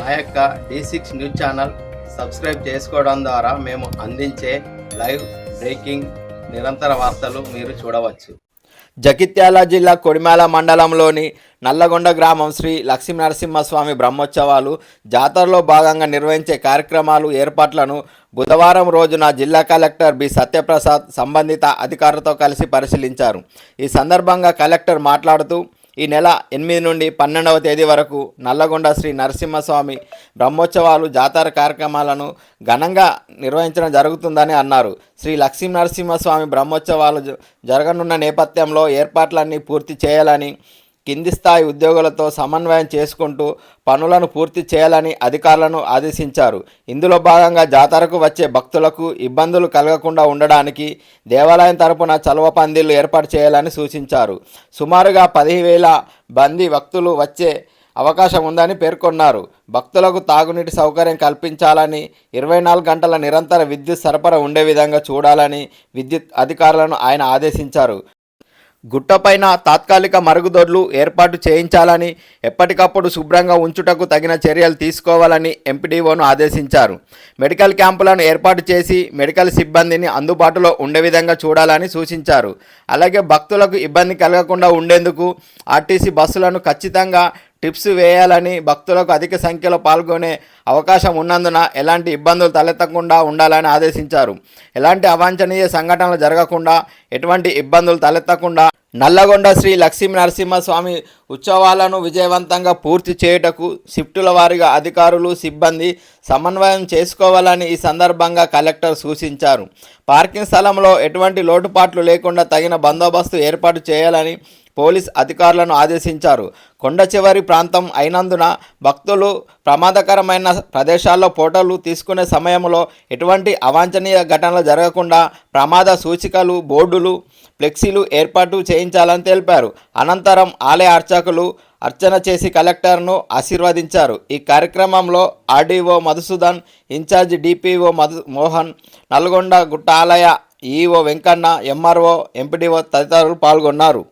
మా యొక్క D six news channel subscribe చేసుకోవడం ద్వారా మేము అందించే లైవ్ బ్రేకింగ్ నిరంతర వార్తలు మీరు చూడవచ్చు. జగిత్యాల జిల్లా కొడిమాల మండలంలోని నల్లగొండ గ్రామం శ్రీ లక్ష్మీ నరసింహస్వామి బ్రహ్మోత్సవాలు జాతరలో భాగంగా నిర్వహించే కార్యక్రమాలు ఏర్పాట్లను బుధవారం రోజున జిల్లా కలెక్టర్ బి సత్యప్రసాద్ సంబంధిత అధికారులతో కలిసి పరిశీలించారు. ఈ సందర్భంగా కలెక్టర్ మాట్లాడుతూ ఈ నెల ఎనిమిది నుండి పన్నెండవ తేదీ వరకు నల్లగొండ శ్రీ నరసింహస్వామి బ్రహ్మోత్సవాలు జాతర కార్యక్రమాలను ఘనంగా నిర్వహించడం జరుగుతుందని అన్నారు. శ్రీ లక్ష్మీ నరసింహస్వామి బ్రహ్మోత్సవాలు జరగనున్న నేపథ్యంలో ఏర్పాట్లన్నీ పూర్తి చేయాలని కింది స్థాయి ఉద్యోగులతో సమన్వయం చేసుకుంటూ పనులను పూర్తి చేయాలని అధికారులను ఆదేశించారు. ఇందులో భాగంగా జాతరకు వచ్చే భక్తులకు ఇబ్బందులు కలగకుండా ఉండడానికి దేవాలయం తరపున చలవ పందిళ్ళు ఏర్పాటు చేయాలని సూచించారు. సుమారుగా పదివేల మంది భక్తులు వచ్చే అవకాశం ఉందని పేర్కొన్నారు. భక్తులకు తాగునీటి సౌకర్యం కల్పించాలని ఇరవై నాలుగు గంటల నిరంతర విద్యుత్ సరఫరా ఉండే విధంగా చూడాలని విద్యుత్ అధికారులను ఆయన ఆదేశించారు. గుట్టపైన తాత్కాలిక మరుగుదొడ్లు ఏర్పాటు చేయించాలని ఎప్పటికప్పుడు శుభ్రంగా ఉంచుటకు తగిన చర్యలు తీసుకోవాలని ఎంపీడీఓను ఆదేశించారు. మెడికల్ క్యాంపులను ఏర్పాటు చేసి మెడికల్ సిబ్బందిని అందుబాటులో ఉండే విధంగా చూడాలని సూచించారు. అలాగే భక్తులకు ఇబ్బంది కలగకుండా ఉండేందుకు ఆర్టీసీ బస్సులను ఖచ్చితంగా టిప్స్ వేయాలని భక్తులకు అధిక సంఖ్యలో పాల్గొనే అవకాశం ఉన్నందున ఎలాంటి ఇబ్బందులు తలెత్తకుండా ఉండాలని ఆదేశించారు. ఎలాంటి అవాంఛనీయ సంఘటనలు జరగకుండా ఎటువంటి ఇబ్బందులు తలెత్తకుండా నల్లగొండ శ్రీ లక్ష్మీ నరసింహస్వామి ఉత్సవాలను విజయవంతంగా పూర్తి చేయుటకు షిఫ్టుల వారీగా అధికారులు సిబ్బంది సమన్వయం చేసుకోవాలని ఈ సందర్భంగా కలెక్టర్ సూచించారు. పార్కింగ్ స్థలంలో ఎటువంటి లోటుపాట్లు లేకుండా తగిన బందోబస్తు ఏర్పాటు చేయాలని పోలీస్ అధికారులను ఆదేశించారు. కొండ చివరి ప్రాంతం అయినందున భక్తులు ప్రమాదకరమైన ప్రదేశాల్లో ఫోటోలు తీసుకునే సమయంలో ఎటువంటి అవాంఛనీయ ఘటనలు జరగకుండా ప్రమాద సూచికలు బోర్డులు ఫ్లెక్సీలు ఏర్పాటు చేయించాలని తెలిపారు. అనంతరం ఆలయ అర్చకులు అర్చన చేసి కలెక్టర్ను ఆశీర్వదించారు. ఈ కార్యక్రమంలో RDO Madhusudan incharge DPO Madhu Mohan Nalgonda గుట్ట ఆలయ ఈఓ వెంకన్న ఎంఆర్ఓ ఎంపీడీఓ తదితరులు పాల్గొన్నారు.